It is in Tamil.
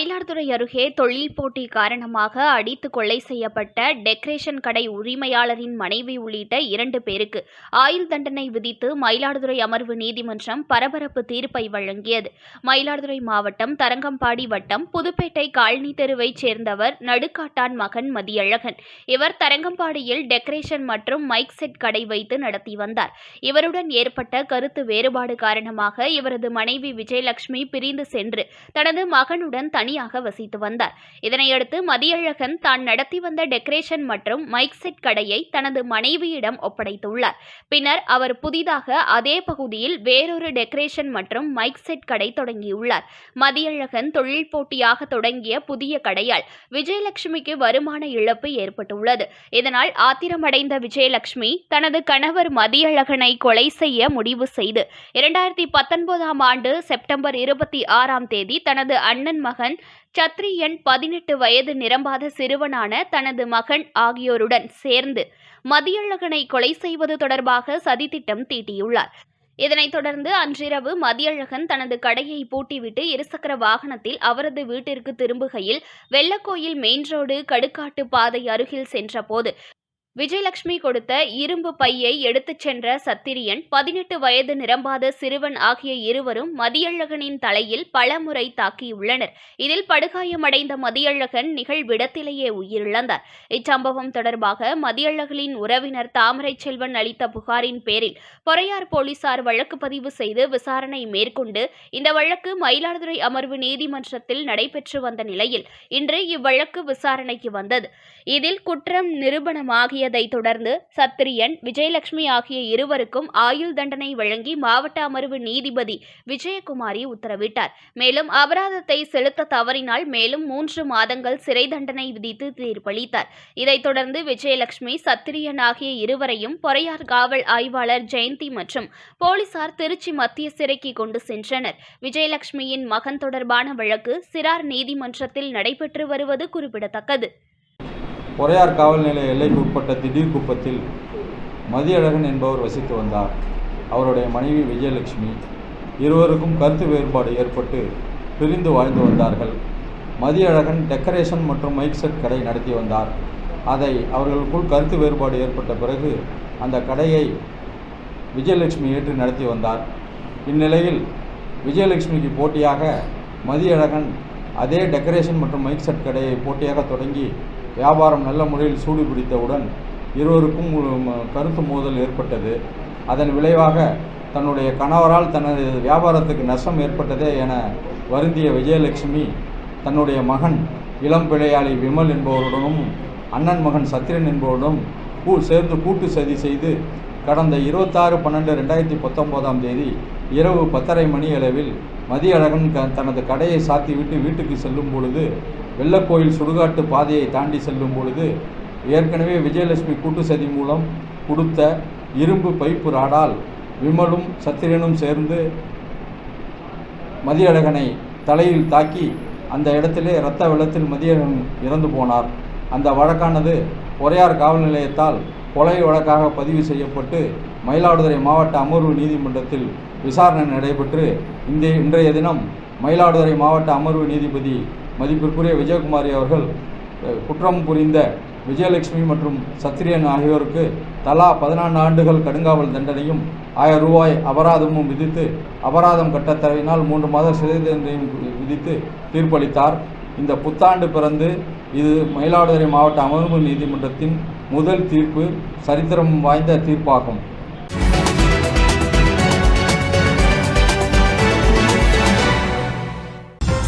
Mayiladuthurai அருகே தொழில் போட்டி காரணமாக அடித்து கொலை செய்யப்பட்ட டெக்கரேஷன் கடை உரிமையாளரின் மனைவி உள்ளிட்ட இரண்டு பேருக்கு ஆயுள் தண்டனை விதித்து மயிலாடுதுறை அமர்வு நீதிமன்றம் பரபரப்பு தீர்ப்பை வழங்கியது. மயிலாடுதுறை மாவட்டம் தரங்கம்பாடி வட்டம் புதுப்பேட்டை காலனி தெருவைச் சேர்ந்தவர் நடுக்காட்டான் மகன் மதியழகன். இவர் தரங்கம்பாடியில் டெக்கரேஷன் மற்றும் மைக் செட் கடை வைத்து நடத்தி வந்தார். இவருடன் ஏற்பட்ட கருத்து வேறுபாடு காரணமாக இவரது மனைவி விஜயலட்சுமி பிரிந்து சென்று தனது மகனுடன் தனியாக வசித்து வந்தார். இதனையடுத்து மதியழகன் தான் நடத்தி வந்த டெக்கரேஷன் மற்றும் மைக் செட் கடையை தனது மனைவியிடம் ஒப்படைத்துள்ளார். பின்னர் அவர் புதிதாக அதே பகுதியில் வேறொரு டெக்கரேஷன் மற்றும் மைக் செட் கடை தொடங்கியுள்ளார். மதியழகன் தொழில் போட்டியாக தொடங்கிய புதிய கடையால் விஜயலட்சுமிக்கு வருமான இழப்பு ஏற்பட்டுள்ளது. இதனால் ஆத்திரமடைந்த விஜயலட்சுமி தனது கணவர் மதியழகனை கொலை செய்ய முடிவு செய்து இரண்டாயிரத்தி பத்தொன்பதாம் ஆண்டு செப்டம்பர் இருபத்தி ஆறாம் தேதி தனது அண்ணன் மகன் சத்ரியன் பதினெட்டு வயது நிரம்பாத சிறுவனான தனது மகன் ஆகியோருடன் சேர்ந்து மதியழகனை கொலை செய்வது தொடர்பாக சதித்திட்டம் தீட்டியுள்ளார். இதனைத் தொடர்ந்து அன்றிரவு மதியழகன் தனது கடையை பூட்டிவிட்டு இருசக்கர வாகனத்தில் அவரது வீட்டிற்கு திரும்புகையில் வெள்ளக்கோயில் மெயின் ரோடு கடுக்காட்டு பாதை அருகில் சென்றபோது விஜயலட்சுமி கொடுத்த இரும்பு பையை எடுத்துச் சென்ற சத்திரியன் பதினெட்டு வயது நிரம்பாத சிறுவன் ஆகிய இருவரும் மதியழகனின் தலையில் பலமுறை தாக்கியுள்ளனர். இதில் படுகாயமடைந்த மதியழகன் நிகழ்விடத்திலேயே உயிரிழந்தார். இச்சம்பவம் தொடர்பாக மதியழகனின் உறவினர் தாமரை செல்வன் அளித்த புகாரின் பேரில் பொறையார் போலீசார் வழக்கு பதிவு செய்து விசாரணை மேற்கொண்டு இந்த வழக்கு மயிலாடுதுறை அமர்வு நீதிமன்றத்தில் நடைபெற்று வந்த நிலையில் இன்று இவ்வழக்கு விசாரணைக்கு வந்தது. இதில் குற்றம் நிரூபணமாகி நிரூபணமாகியதை தொடர்ந்து சத்திரியன் விஜயலட்சுமி ஆகிய இருவருக்கும் ஆயுள் தண்டனை வழங்கி மாவட்ட அமர்வு நீதிபதி விஜயகுமாரி உத்தரவிட்டார். மேலும் அபராதத்தை செலுத்த தவறினால் மேலும் மூன்று மாதங்கள் சிறை தண்டனை விதித்து தீர்ப்பளித்தார். இதைத் தொடர்ந்து விஜயலட்சுமி சத்திரியன் ஆகிய இருவரையும் பொறையார் காவல் ஆய்வாளர் ஜெயந்தி மற்றும் போலீசார் திருச்சி மத்திய சிறைக்கு கொண்டு சென்றனர். விஜயலட்சுமியின் மகன் தொடர்பான வழக்கு சிறார் நீதிமன்றத்தில் நடைபெற்று வருவது குறிப்பிடத்தக்கது. பொறையார் காவல் நிலைய எல்லைக்கு உட்பட்ட திடீர் குப்பத்தில் மதியழகன் என்பவர் வசித்து வந்தார். அவருடைய மனைவி விஜயலட்சுமி இருவருக்கும் கருத்து வேறுபாடு ஏற்பட்டு பிரிந்து வாழ்ந்து வந்தார்கள். மதியழகன் டெக்கரேஷன் மற்றும் மைக் செட் கடை நடத்தி வந்தார். அதை அவர்களுக்குள் கருத்து வேறுபாடு ஏற்பட்ட பிறகு அந்த கடையை விஜயலட்சுமி ஏற்று நடத்தி வந்தார். இந்நிலையில் விஜயலட்சுமிக்கு போட்டியாக மதியழகன் அதே டெக்கரேஷன் மற்றும் மைக் செட் கடையை போட்டியாக தொடங்கி வியாபாரம் நல்ல முறையில் சூடு பிடித்தவுடன் இருவருக்கும் கருத்து மோதல் ஏற்பட்டது. அதன் விளைவாக தன்னுடைய கணவரால் தனது வியாபாரத்துக்கு நஷ்டம் ஏற்பட்டதே என வருந்திய விஜயலட்சுமி தன்னுடைய மகன் இளம் பிழையாளி விமல் என்பவருடனும் அண்ணன் மகன் சத்திரன் என்பவருடனும் கூ சேர்ந்து கூட்டு சதி செய்து கடந்த இருபத்தாறு பன்னெண்டு ரெண்டாயிரத்தி பத்தொம்போதாம் தேதி இரவு பத்தரை மணி அளவில் மதியழகன் க தனது கடையை சாத்திவிட்டு வீட்டுக்கு செல்லும் பொழுது வெள்ளக்கோயில் சுடுகாட்டு பாதையை தாண்டி செல்லும் பொழுது ஏற்கனவே விஜயலட்சுமி கூட்டு சதி மூலம் கொடுத்த இரும்பு பைப்பு ராடால் விமலும் சத்திரனும் சேர்ந்து மதியழகனை தலையில் தாக்கி அந்த இடத்திலே இரத்த வெள்ளத்தில் மதியழகன் இறந்து போனார். அந்த வழக்கானது பொறையார் காவல் நிலையத்தால் கொலை வழக்காக பதிவு செய்யப்பட்டு மயிலாடுதுறை மாவட்ட அமர்வு நீதிமன்றத்தில் விசாரணை நடைபெற்று இந்த இன்றைய தினம் மயிலாடுதுறை மாவட்ட அமர்வு நீதிபதி மதிப்பிற்குரிய விஜயகுமாரி அவர்கள் குற்றம் புரிந்த விஜயலட்சுமி மற்றும் சத்திரியன் ஆகியோருக்கு தலா பதினான்கு ஆண்டுகள் கடுங்காவல் தண்டனையும் ஆயிரம் ரூபாய் அபராதமும் விதித்து அபராதம் கட்டத் மூன்று மாத சிறை தண்டனையும் விதித்து தீர்ப்பளித்தார். இந்த புத்தாண்டு பிறந்து இது மயிலாடுதுறை மாவட்ட அமர்வு நீதிமன்றத்தின் முதல் தீர்ப்பு சரித்திரம் வாய்ந்த தீர்ப்பாகும்.